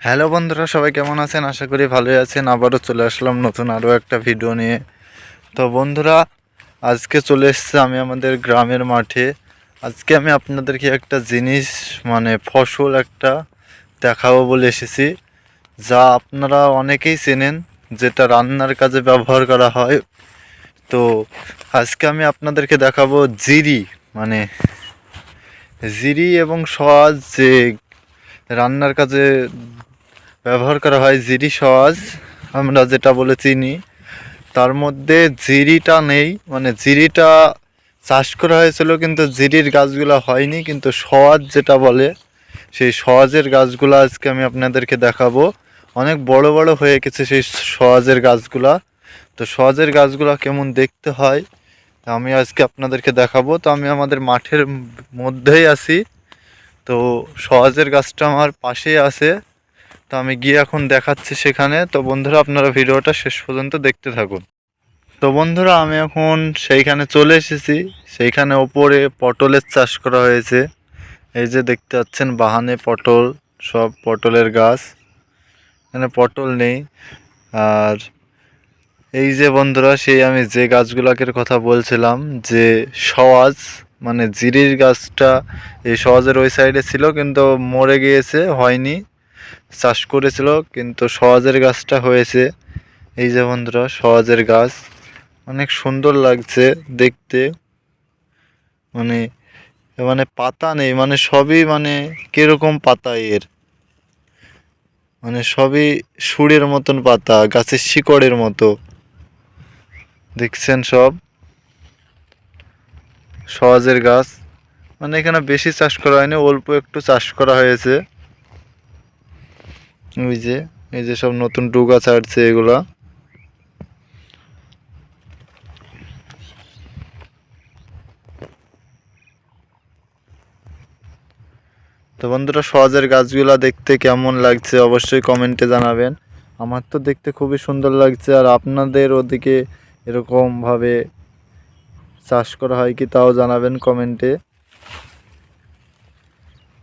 Hello বন্ধুরা, সবাই কেমন আছেন? আশা করি ভালোই আছেন। আবারও চলে আসলাম নতুন আরও একটা ভিডিও নিয়ে। তো বন্ধুরা, আজকে চলে এসেছে আমি আমাদের গ্রামের মাঠে। আজকে আমি আপনাদেরকে একটা জিনিস মানে ফসল একটা দেখাবো বলে এসেছি, যা আপনারা অনেকেই চেনেন, যেটা রান্নার কাজে ব্যবহার করা হয়। তো আজকে আমি আপনাদেরকে দেখাবো জিরি মানে জিরি এবং সওয়াজ যে রান্নার কাজে ব্যবহার করা হয় জিরি সওয়াজ আমরা যেটা বলে চিনি। তার মধ্যে জিরিটা নেই মানে জিরিটা চাষ করা হয়েছিল কিন্তু জিরির গাছগুলো হয়নি, কিন্তু সওয়াজ যেটা বলে, সেই সওয়াজের গাছগুলো আজকে আমি আপনাদেরকে দেখাবো। অনেক বড় বড় হয়ে গেছে সেই সওয়াজের গাছগুলা। তো সওয়াজের গাছগুলো কেমন দেখতে হয়, তা আমি আজকে আপনাদেরকে দেখাবো। তো আমি আমাদের মাঠের মধ্যেই আছি। তো সওয়াজের গাছটা আমার পাশেই আছে। তো আমি গিয়ে এখন দেখাচ্ছি সেখানে। তো বন্ধুরা, আপনারা ভিডিওটা শেষ পর্যন্ত দেখতে থাকুন। তো বন্ধুরা, আমি এখন সেইখানে চলে এসেছি। সেইখানে ওপরে পটলের চাষ করা হয়েছে। এই যে দেখতে পাচ্ছেন, বাহানে পটল, সব পটলের গাছ। এখানে পটল নেই। আর এই যে বন্ধুরা, সেই আমি যে গাছগুলাকের কথা বলছিলাম, যে সওয়াজ মানে জিরির গাছটা এই সওয়াজের ওই সাইডে ছিল, কিন্তু মরে গিয়েছে, হয়নি। চাষ করেছিল, কিন্তু সওয়াজের গাছটা হয়েছে। এই যে বন্ধুরা সওয়াজের গাছ। অনেক সুন্দর লাগছে দেখতে। মানে মানে পাতা নেই মানে সবই মানে কীরকম পাতা এর? মানে সবই সুরের মতন পাতা, গাছের শিকড়ের মতো। দেখছেন সব? সওয়াজের গাছ। মানে এখানে বেশি চাষ করা হয়নি, অল্প একটু চাষ করা হয়েছে। ওই যে, এই যে সব নতুন ডুগা ছাড়ছে এগুলা। তো বন্ধুরা, সহজের গাছগুলা দেখতে কেমন লাগছে অবশ্যই কমেন্টে জানাবেন। আমার তো দেখতে খুবই সুন্দর লাগছে, আর আপনাদের ওদিকে এরকমভাবে চাষ করা হয় কি তাও জানাবেন কমেন্টে।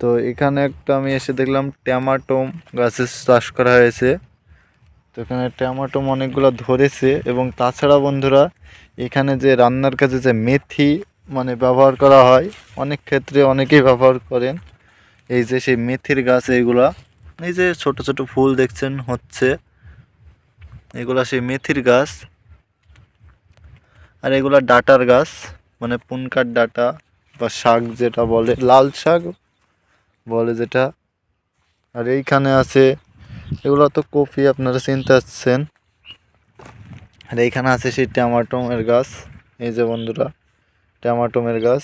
তো এখানে একটা আমি এসে দেখলাম ট্যামাটোম গাছের চাষ করা হয়েছে। তো এখানে ট্যামাটোম অনেকগুলো ধরেছে এবং তাছাড়া বন্ধুরা, এখানে যে রান্নার কাজে যে মেথি মানে ব্যবহার করা হয়, অনেক ক্ষেত্রে অনেকেই ব্যবহার করেন। এই যে সেই মেথির গাছ এইগুলা, এই যে ছোট ছোট ফুল দেখছেন হচ্ছে, এগুলা সেই মেথির গাছ। আর এগুলা ডাটার গাছ মানে পুনকার ডাটা বা শাক যেটা বলে, লাল শাক বলে যেটা। আর এইখানে আছে, এগুলো তো কপি, আপনারা চিনতে পারছেন আর এইখানে আছে সেই ট্যামাটোমের গাছ। এই যে বন্ধুরা, ট্যামাটোমের গাছ।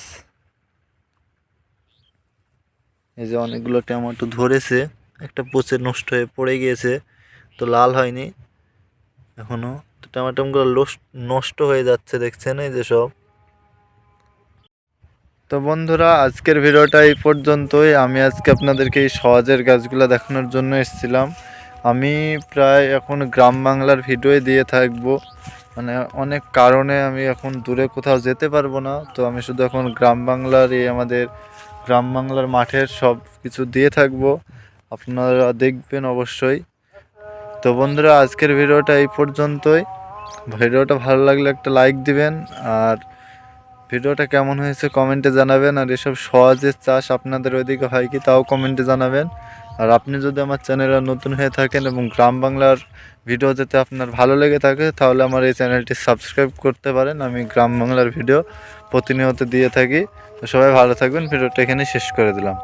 এই যে অনেকগুলো ট্যামাটো ধরেছে, একটা পচে নষ্ট হয়ে পড়ে গিয়েছে, তো লাল হয়নি। এখনও তো ট্যামাটোমগুলো নষ্ট হয়ে যাচ্ছে, দেখছেন? এই যে সব। তো বন্ধুরা, আজকের ভিডিওটা এই পর্যন্তই। আমি আজকে আপনাদেরকে এই সহজের গাছগুলো দেখানোর জন্য এসেছিলাম। আমি প্রায় এখন গ্রাম বাংলার ভিডিওই দিয়ে থাকব। মানে অনেক কারণে আমি এখন দূরে কোথাও যেতে পারব না। তো আমি শুধু এখন গ্রাম বাংলার এই আমাদের গ্রাম বাংলার মাঠের সব কিছু দিয়ে থাকব। আপনারা দেখবেন অবশ্যই। তো বন্ধুরা, আজকের ভিডিওটা এই পর্যন্তই। ভিডিওটা ভালো লাগলে একটা লাইক দিবেন। আর ভিডিওটা কেমন হয়েছে কমেন্টে জানাবেন, আর এসব সহজের চাষ আপনাদের ওইদিকে হয় কি তাও কমেন্টে জানাবেন। আর আপনি যদি আমার চ্যানেলে নতুন হয়ে থাকেন এবং গ্রাম বাংলার ভিডিও যাতে আপনার ভালো লেগে থাকে, তাহলে আমার এই চ্যানেলটি সাবস্ক্রাইব করতে পারেন। আমি গ্রাম বাংলার ভিডিও প্রতিনিয়ত দিয়ে থাকি। তো সবাই ভালো থাকবেন, ভিডিওটা এখানে শেষ করে দিলাম।